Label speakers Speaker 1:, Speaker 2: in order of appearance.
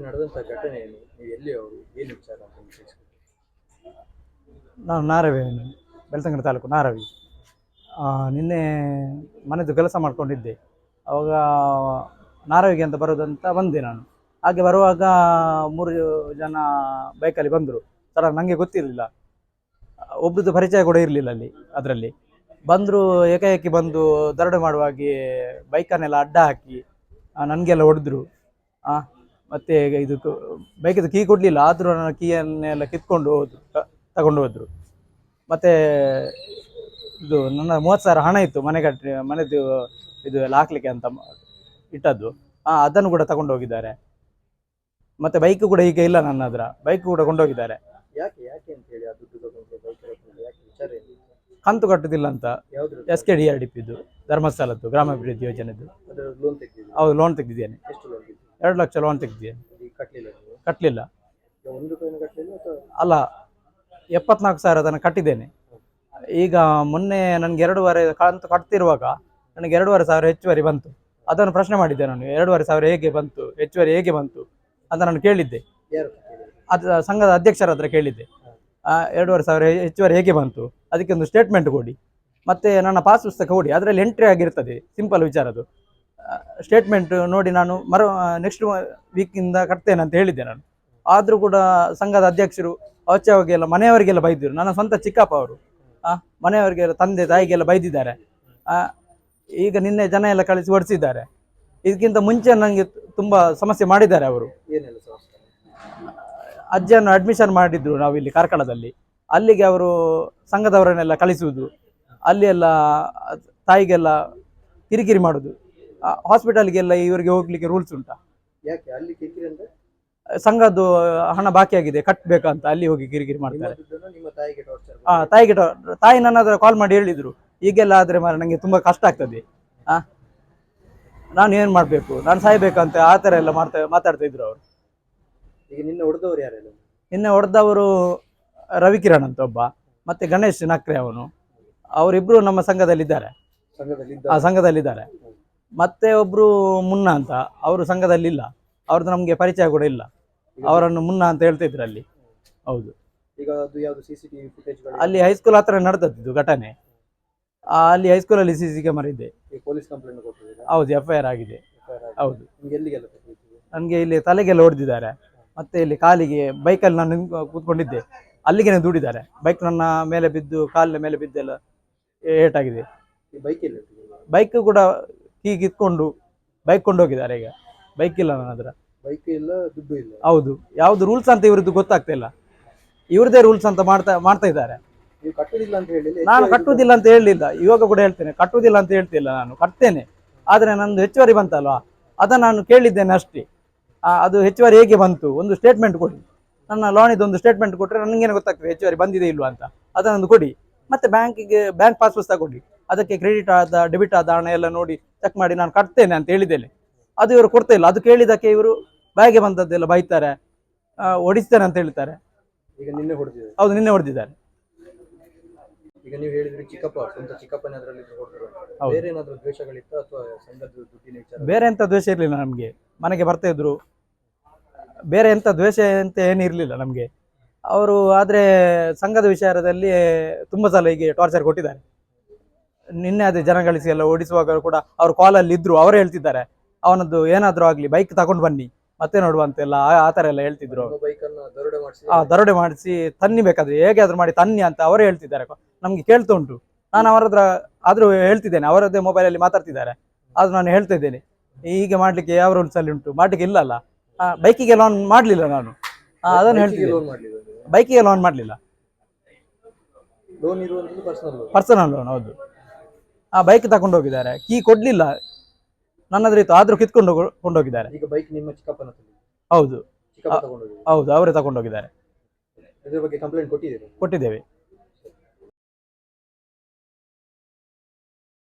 Speaker 1: ನಡೆದಂತ ಘಟನೆ ಏನು? ನೀವು ಎಲ್ಲಿ ಅವರು ಏನು ವಿಚಾರ ಅಂತ.
Speaker 2: ನಾನು ನಾರವಿ ಬೆಳ್ತಂಗಡಿ ತಾಲೂಕು ನಾರವಿ. ನಿನ್ನೆ ಮನೆದು ಕೆಲಸ ಮಾಡ್ಕೊಂಡಿದ್ದೆ. ಅವಾಗ ನಾರವಿಗೆ ಅಂತ ಬರೋದಂತ ಬಂದೆ ನಾನು. ಹಾಗೆ ಬರುವಾಗ ಮೂರು ಜನ ಬೈಕಲ್ಲಿ ಬಂದರು. ಸರ ನನಗೆ ಗೊತ್ತಿರಲಿಲ್ಲ. ಒಬ್ಬರದ್ದು ಪರಿಚಯ ಕೂಡ ಇರಲಿಲ್ಲ ಅಲ್ಲಿ, ಅದರಲ್ಲಿ. ಬಂದರು ಏಕಾಏಕಿ ಬಂದು ದರಡು ಮಾಡುವಾಗೆ ಬೈಕನ್ನೆಲ್ಲ ಅಡ್ಡ ಹಾಕಿ ನನಗೆಲ್ಲ ಹೊಡೆದ್ರು. ಮತ್ತು ಇದು ಬೈಕಿದು ಕೀ ಕೊಡಲಿಲ್ಲ ಆದರೂ ನನ್ನ ಕೀಯನ್ನೆಲ್ಲ ಕಿತ್ಕೊಂಡು ಹೋದ್ರು ತಗೊಂಡು ಹೋದ್ರು. ಮತ್ತೆ ಇದು ನನ್ನ ಮೂವತ್ತು ಸಾವಿರ ಹಣ ಇತ್ತು ಮನೆ ಕಟ್ಟಿ ಮನೆದು ಇದು ಎಲ್ಲ ಹಾಕ್ಲಿಕ್ಕೆ ಅಂತ ಇಟ್ಟದ್ದು. ಆ, ಅದನ್ನು ಕೂಡ ತಗೊಂಡು ಹೋಗಿದ್ದಾರೆ. ಮತ್ತೆ ಬೈಕ್ ಕೂಡ ಈಗ ಇಲ್ಲ ನನ್ನ ಹತ್ರ. ಬೈಕ್ ಕೂಡ ಕೊಂಡೋಗಿದ್ದಾರೆ
Speaker 1: ಯಾಕೆ ಯಾಕೆ ಅಂತ ಹೇಳಿ ಆ ದುಡ್ಡು ತಗೊಂಡು ಬೈಕ್ ಯಾಕೆ ವಿಚಾರ ಏನು?
Speaker 2: ಕಂತು ಕಟ್ಟುದಿಲ್ಲ ಅಂತ. S K D R D ಪಿದು ಧರ್ಮಸ್ಥಳದ್ದು ಗ್ರಾಮಾಭಿವೃದ್ಧಿ ಯೋಜನೆದು. ಹೌದು ಲೋನ್ ತೆಗೆದಿದ್ದೇನೆ. ಎರಡು ಲಕ್ಷ ಲೋನ್
Speaker 1: ತೆಗ್ದಿದೆ. ಕಟ್ಟಲಿಲ್ಲ
Speaker 2: ಅಲ್ಲ ಎಪ್ಪತ್ನಾಲ್ಕು ಸಾವಿರ ಅದನ್ನು ಕಟ್ಟಿದ್ದೇನೆ. ಈಗ ಮೊನ್ನೆ ನನಗೆ ಎರಡೂವರೆ ಕಂತು ಕಟ್ತಿರುವಾಗ ನನಗೆ ಎರಡೂವರೆ ಸಾವಿರ ಹೆಚ್ಚುವರಿ ಬಂತು. ಅದನ್ನು ಪ್ರಶ್ನೆ ಮಾಡಿದ್ದೆ ನಾನು ಎರಡೂವರೆ ಸಾವಿರ ಹೇಗೆ ಬಂತು ಹೆಚ್ಚುವರಿ ಹೇಗೆ ಬಂತು ಅಂತ ನಾನು ಕೇಳಿದ್ದೆ. ಅದು ಸಂಘದ ಅಧ್ಯಕ್ಷರ ಹತ್ರ ಕೇಳಿದ್ದೆ. ಎರಡೂವರೆ ಸಾವಿರ ಹೆಚ್ಚುವರಿ ಹೇಗೆ ಬಂತು ಅದಕ್ಕೆ ಒಂದು ಸ್ಟೇಟ್ಮೆಂಟ್ ಕೊಡಿ. ಮತ್ತು ನನ್ನ ಪಾಸ್ ಪುಸ್ತಕ ಕೊಡಿ ಅದರಲ್ಲಿ ಎಂಟ್ರಿ ಆಗಿರ್ತದೆ ಸಿಂಪಲ್ ವಿಚಾರದು ಸ್ಟೇಟ್ಮೆಂಟ್ ನೋಡಿ ನಾನು ಮರ ನೆಕ್ಸ್ಟ್ ವೀಕಿಂದ ಕಟ್ತೇನೆ ಅಂತ ಹೇಳಿದ್ದೆ ನಾನು. ಆದರೂ ಕೂಡ ಸಂಘದ ಅಧ್ಯಕ್ಷರು ಅವಚ್ಚವಾಗಿಗೆಲ್ಲ ಮನೆಯವರಿಗೆಲ್ಲ ಬೈದಿದ್ರು. ನನ್ನ ಸ್ವಂತ ಚಿಕ್ಕಪ್ಪ ಅವರು ಆ, ಮನೆಯವರಿಗೆಲ್ಲ ತಂದೆ ತಾಯಿಗೆಲ್ಲ ಬೈದಿದ್ದಾರೆ. ಆ, ಈಗ ನಿನ್ನೆ ಜನ ಎಲ್ಲ ಕಳಿಸಿ ಹೊಡೆಸಿದ್ದಾರೆ ಇದಕ್ಕಿಂತ ಮುಂಚೆ ನನಗೆ ತುಂಬ ಸಮಸ್ಯೆ ಮಾಡಿದ್ದಾರೆ ಅವರು. ಅಜ್ಜಿಯನ್ನು ಅಡ್ಮಿಷನ್ ಮಾಡಿದ್ರು ನಾವು ಇಲ್ಲಿ ಕಾರ್ಕಳದಲ್ಲಿ. ಅಲ್ಲಿಗೆ ಅವರು ಸಂಘದವರನ್ನೆಲ್ಲ ಕಳಿಸುವುದು. ಅಲ್ಲಿ ಎಲ್ಲ ತಾಯಿಗೆಲ್ಲ ಕಿರಿಕಿರಿ ಮಾಡೋದು ಹಾಸ್ಪಿಟಲ್ಗೆಲ್ಲ ಇವರಿಗೆ ಹೋಗ್ಲಿಕ್ಕೆ ರೂಲ್ಸ್ ಉಂಟಾ?
Speaker 1: ಯಾಕೆ? ಅಲ್ಲಿ ಕಿರಿಕಿರಿ ಅಂದ್ರೆ?
Speaker 2: ಸಂಘದ್ದು ಹಣ ಬಾಕಿ ಆಗಿದೆ ಕಟ್ಬೇಕಂತ ಅಲ್ಲಿ ಹೋಗಿ ಕಿರಿಕಿರಿ ಮಾಡ್ತಾರೆ.
Speaker 1: ದುಡ್ಡನ್ನು ನಿಮ್ಮ ತಾಯಿಗೆ
Speaker 2: ಆ ತಾಯಿಗೆ ಟ- ತಾಯಿ ನನ್ನ ಹತ್ರ ಕಾಲ್ ಮಾಡಿ ಹೇಳಿದ್ರು. ಈಗೆಲ್ಲ ಆದ್ರೆ ಮಾರ ನಂಗೆ ತುಂಬಾ ಕಷ್ಟ ಆಗ್ತದೆ. ಆ? ನಾನು ಏನ್ ಮಾಡ್ಬೇಕು? ನಾನು ಸಾಯ್ಬೇಕಂತ ಆ ತರ ಎಲ್ಲ ಮಾಡ್ತಾ ಮಾತಾಡ್ತಾ ಇದ್ರು ಅವರು.
Speaker 1: ಈಗ ನಿನ್ನ ಹೊಡೆದವ್ರು ಯಾರೆಲ್ಲ
Speaker 2: ನಿನ್ನೆ ಹೊಡೆದವರು ರವಿಕಿರಣ್ ಅಂತ ಒಬ್ಬ ಮತ್ತೆ ಗಣೇಶ್ ನಕ್ರೆ ಅವನು. ಅವರಿಬ್ರು ನಮ್ಮ ಸಂಘದಲ್ಲಿದ್ದಾರೆ.
Speaker 1: ಸಂಘದಲ್ಲಿ
Speaker 2: ಆ ಸಂಘದಲ್ಲಿದ್ದಾರೆ. ಮತ್ತೆ ಒಬ್ರು ಮುನ್ನ ಅಂತ ಅವರು ಸಂಘದಲ್ಲಿಲ್ಲ ಅವ್ರದ್ದು ನಮಗೆ ಪರಿಚಯ ಕೂಡ ಇಲ್ಲ. ಅವರನ್ನು ಮುನ್ನ ಅಂತ ಹೇಳ್ತಿದ್ರು ಅಲ್ಲಿ. ಹೌದು.
Speaker 1: ಈಗ ಅದು ಯಾವ್ದು ಸಿ ಸಿ ಟಿವಿ
Speaker 2: ಅಲ್ಲಿ ಹೈಸ್ಕೂಲ್ ಹತ್ರ ನಡೆದದ್ದು ಘಟನೆ. ಆ, ಅಲ್ಲಿ ಹೈಸ್ಕೂಲಲ್ಲಿ ಸಿ ಸಿ ಕ್ಯಾಮರಾ ಇದೆ.
Speaker 1: ಪೊಲೀಸ್ ಕಂಪ್ಲೇಂಟ್ ಕೊಟ್ಟಿದ್ದೀರಾ.
Speaker 2: ಹೌದು ಎಫ್ ಐ ಆರ್ ಆಗಿದೆ. ಹೌದು.
Speaker 1: ನಿಮ್ಗೆ ಎಲ್ಲಿಗೆಲ್ಲ ಕೊಟ್ಟಿದ್ದೀರಿ
Speaker 2: ನನಗೆ ಇಲ್ಲಿ ತಲೆಗೆಲ್ಲ ಹೊಡೆದಿದ್ದಾರೆ ಮತ್ತೆ ಇಲ್ಲಿ ಕಾಲಿಗೆ ಬೈಕಲ್ಲಿ ನಾನು ನಿಂತ್ಕೊ- ಕೂತ್ಕೊಂಡಿದ್ದೆ. ಅಲ್ಲಿಗೆ ದೂಡಿದ್ದಾರೆ. ಬೈಕ್ ನನ್ನ ಮೇಲೆ ಬಿದ್ದು ಕಾಲಿನ ಮೇಲೆ ಬಿದ್ದೆಲ್ಲ ಏಟಾಗಿದೆ.
Speaker 1: ಈ ಬೈಕ್ ಎಲ್ಲಿ
Speaker 2: ಬೈಕ್ ಕೂಡ ಕೀ ಇದ್ಕೊಂಡು ಬೈಕ್ ಕೊಂಡೋಗಿದ್ದಾರೆ ಈಗ. ಬೈಕ್ ಇಲ್ಲ ನನ್ನ ಹತ್ರ.
Speaker 1: ಬೈಕ್ ಇಲ್ಲ ದುಡ್ಡು ಇಲ್ಲ.
Speaker 2: ಹೌದು. ಯಾವ್ದು ರೂಲ್ಸ್ ಅಂತ ಇವ್ರದ್ದು ಗೊತ್ತಾಗ್ತಾ ಇಲ್ಲ. ಇವ್ರದೇ ರೂಲ್ಸ್ ಅಂತ ಮಾಡ್ತಾ ಮಾಡ್ತಾ ಇದ್ದಾರೆ.
Speaker 1: ನೀವು ಕಟ್ಟುದಿಲ್ಲ ಅಂತ ಹೇಳಿಲ್ಲ
Speaker 2: ನಾನು ಕಟ್ಟುವುದಿಲ್ಲ ಅಂತ ಹೇಳಲಿಲ್ಲ ಇವಾಗ ಕೂಡ ಹೇಳ್ತೇನೆ ಕಟ್ಟುವುದಿಲ್ಲ ಅಂತ ಹೇಳ್ತಿಲ್ಲ ನಾನು. ಕಟ್ತೇನೆ. ಆದರೆ ನಂದು ಹೆಚ್ಚುವರಿ ಬಂತಲ್ವಾ? ಅದನ್ನು ನಾನು ಕೇಳಿದ್ದೇನೆ ಅಷ್ಟೇ. ಆ, ಅದು ಹೆಚ್ಚುವರಿ ಹೇಗೆ ಬಂತು? ಒಂದು ಸ್ಟೇಟ್ಮೆಂಟ್ ಕೊಡಿ. ನನ್ನ ಲೋನಿದ್ದು ಒಂದು ಸ್ಟೇಟ್ಮೆಂಟ್ ಕೊಟ್ಟರೆ ನನಗೇನು ಗೊತ್ತಾಗ್ತದೆ ಹೆಚ್ಚುವರಿ ಬಂದಿದೆ ಇಲ್ವಾ ಅಂತ. ಅದನ್ನೊಂದು ಕೊಡಿ. ಮತ್ತೆ ಬ್ಯಾಂಕಿಗೆ ಬ್ಯಾಂಕ್ ಪಾಸ್ ಪುಸ್ತಕ ಕೊಡಿ. ಅದಕ್ಕೆ ಕ್ರೆಡಿಟ್ ಆದ ಡೆಬಿಟ್ ಆದ ಹಣ ಎಲ್ಲ ನೋಡಿ ಚೆಕ್ ಮಾಡಿ ನಾನು ಕಟ್ತೇನೆ ಅಂತ ಹೇಳಿದ್ದೇನೆ. ಅದು ಇವರು ಕೊಡ್ತಾ ಇಲ್ಲ. ಅದು ಕೇಳಿದಕ್ಕೆ ಇವರು ಬಾಯಿಗೆ ಬಂದದ್ದೆಲ್ಲ ಬೈತಾರೆ. ಹೊಡಿಸ್ತಾರೆ ಅಂತ ಹೇಳ್ತಾರೆ.
Speaker 1: ಈಗ ನಿನ್ನೆ ಹೊಡೆದಿದೆ.
Speaker 2: ಹೌದು ನಿನ್ನೆ ಹೊಡೆದಿದ್ದಾರೆ.
Speaker 1: ಈಗ ನೀವು ಹೇಳಿದ್ರಿ ಚಿಕ್ಕಪ್ಪ ಸ್ವಂತ ಚಿಕ್ಕಪ್ಪನ ಅದರಲ್ಲಿ ಹೊಡೆದ್ರು ಬೇರೆ ಏನಾದ್ರು ದ್ವೇಷಗಳಿತ್ತ ಅಥವಾ ಸಂಘದ ದುಡ್ಡಿನ ವಿಚಾರ?
Speaker 2: ಬೇರೆ ಎಂತ ದ್ವೇಷ ಇರಲಿಲ್ಲ ನಮಗೆ. ಮನೆಗೆ ಬರ್ತಾ ಇದ್ರು. ಬೇರೆ ಎಂತ ದ್ವೇಷ ಅಂತ ಏನು ಇರಲಿಲ್ಲ ನಮಗೆ. ಅವರು ಆದರೆ ಸಂಘದ ವಿಚಾರದಲ್ಲಿ ತುಂಬ ಸಲ ಹೀಗೆ ಟಾರ್ಚರ್ ಕೊಟ್ಟಿದ್ದಾರೆ. ನಿನ್ನೆ ಅದೇ ಜನಗಳಿಸಿ ಎಲ್ಲ ಓಡಿಸುವಾಗ ಕೂಡ ಅವರು ಕಾಲಲ್ಲಿ ಇದ್ರು ಅವರೇ ಹೇಳ್ತಿದ್ದಾರೆ. ಅವನದ್ದು ಏನಾದ್ರೂ ಆಗ್ಲಿ ಬೈಕ್ ತಗೊಂಡು ಬನ್ನಿ ಮತ್ತೆ ನೋಡುವಂತೆಲ್ಲ ಆ- ಆ ಎಲ್ಲ ಹೇಳ್ತಿದ್ರು
Speaker 1: ದರೋಡೆ ಮಾಡಿಸಿ
Speaker 2: ಆ ದರೋಡೆ ಮಾಡಿಸಿ ತನ್ನಿ ಬೇಕಾದ್ರೆ ಹೇಗೆ ಆದ್ರೂ ಮಾಡಿ ತನ್ನಿ ಅಂತ ಅವರೇ ಹೇಳ್ತಿದ್ದಾರೆ. ನಮ್ಗೆ ಕೇಳ್ತಾ ಉಂಟು. ನಾನು ಅವರ ಹತ್ರ ಆದ್ರೂ ಹೇಳ್ತಿದ್ದೇನೆ ಅವರದ್ದೇ ಮೊಬೈಲಲ್ಲಿ ಮಾತಾಡ್ತಿದ್ದಾರೆ. ಆದ್ರೂ ನಾನು ಹೇಳ್ತಾ ಇದ್ದೇನೆ. ಹೀಗೆ ಮಾಡ್ಲಿಕ್ಕೆ ಯಾವ ರೂಲ್ಸ್ ಅಲ್ಲಿ ಉಂಟು? ಮಾಡ್ಲಿಕ್ಕೆ ಇಲ್ಲಲ್ಲ ಬೈಕಿಗೆ ಲೋನ್ ಮಾಡ್ಲಿಲ್ಲ ನಾನು. ಅದನ್ನು ಹೇಳ್ತಿದ್ದೆ ಬೈಕಿಗೆ ಲೋನ್ ಮಾಡ್ಲಿಲ್ಲ
Speaker 1: ಪರ್ಸನಲ್ ಲೋನ್
Speaker 2: ಹೌದು. ಆ ಬೈಕ್ ತಗೊಂಡು ಹೋಗಿದ್ದಾರೆ ಕೀ ಕೊಡ್ಲಿಲ್ಲ. ನನ್ನ ಹತ್ರ ಇತ್ತು. ಆದ್ರೂ ಕಿತ್ಕೊಂಡು ಕೊಂಡೋಗಿದ್ದಾರೆ.
Speaker 1: ಈಗ ಬೈಕ್ ನಿಮ್ಮ ಚಿಕ್ಕಪ್ಪನ ಹತ್ರ ಇದೆ.
Speaker 2: ಹೌದು.
Speaker 1: ಚಿಕ್ಕಪ್ಪ
Speaker 2: ಹೌದು ಅವರೇ ತಗೊಂಡೋಗಿದ್ದಾರೆ.
Speaker 1: ಇದ್ರ ಬಗ್ಗೆ ಕಂಪ್ಲೇಂಟ್ ಕೊಟ್ಟಿದ್ದೀರಿ?
Speaker 2: ಕೊಟ್ಟಿದ್ದೇವೆ.